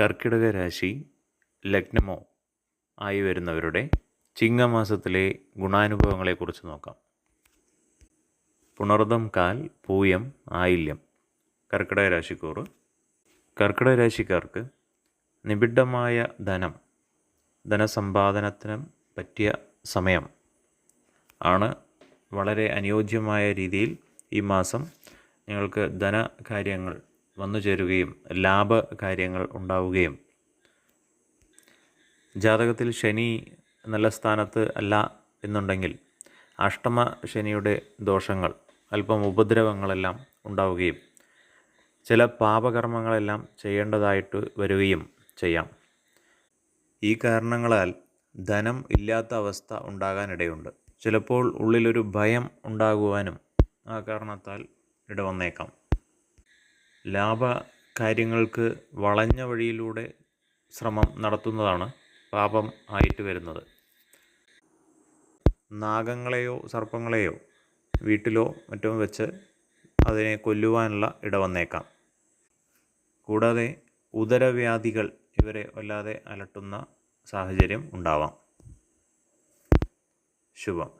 കർക്കിടക രാശി ലഗ്നമോ ആയി വരുന്നവരുടെ ചിങ്ങമാസത്തിലെ ഗുണാനുഭവങ്ങളെക്കുറിച്ച് നോക്കാം. പുണർദം കാൽ പൂയം ആയില്യം കർക്കിടക രാശിക്കൂറ്. കർക്കിടക രാശിക്കാർക്ക് നിബിഡമായ ധനം ധനസമ്പാദനത്തിനും പറ്റിയ സമയം ആണ് വളരെ അനുയോജ്യമായ രീതിയിൽ ഈ മാസം നിങ്ങൾക്ക് ധനകാര്യങ്ങൾ വന്നു ചേരുകയും ലാഭ കാര്യങ്ങൾ ഉണ്ടാവുകയും. ജാതകത്തിൽ ശനി നല്ല സ്ഥാനത്ത് അല്ല എന്നുണ്ടെങ്കിൽ അഷ്ടമ ശനിയുടെ ദോഷങ്ങൾ അല്പം ഉപദ്രവങ്ങളെല്ലാം ഉണ്ടാവുകയും ചില പാപകർമ്മങ്ങളെല്ലാം ചെയ്യേണ്ടതായിട്ട് വരികയും ചെയ്യാം. ഈ കാരണങ്ങളാൽ ധനം ഇല്ലാത്ത അവസ്ഥ ഉണ്ടാകാനിടയുണ്ട്. ചിലപ്പോൾ ഉള്ളിലൊരു ഭയം ഉണ്ടാകുവാനും ആ കാരണത്താൽ ഇടവന്നേക്കാം. ലാഭ കാര്യങ്ങൾക്ക് വളഞ്ഞ വഴിയിലൂടെ ശ്രമം നടത്തുന്നതാണ് പാപം ആയിട്ട് വരുന്നത്. നാഗങ്ങളെയോ സർപ്പങ്ങളെയോ വീട്ടിലോ മറ്റോ വെച്ച് അതിനെ കൊല്ലുവാനുള്ള ഇട ഇടവന്നേക്കാം കൂടാതെ ഉദരവ്യാധികൾ ഇവരെ വല്ലാതെ അലട്ടുന്ന സാഹചര്യം ഉണ്ടാവാം. ശുഭം.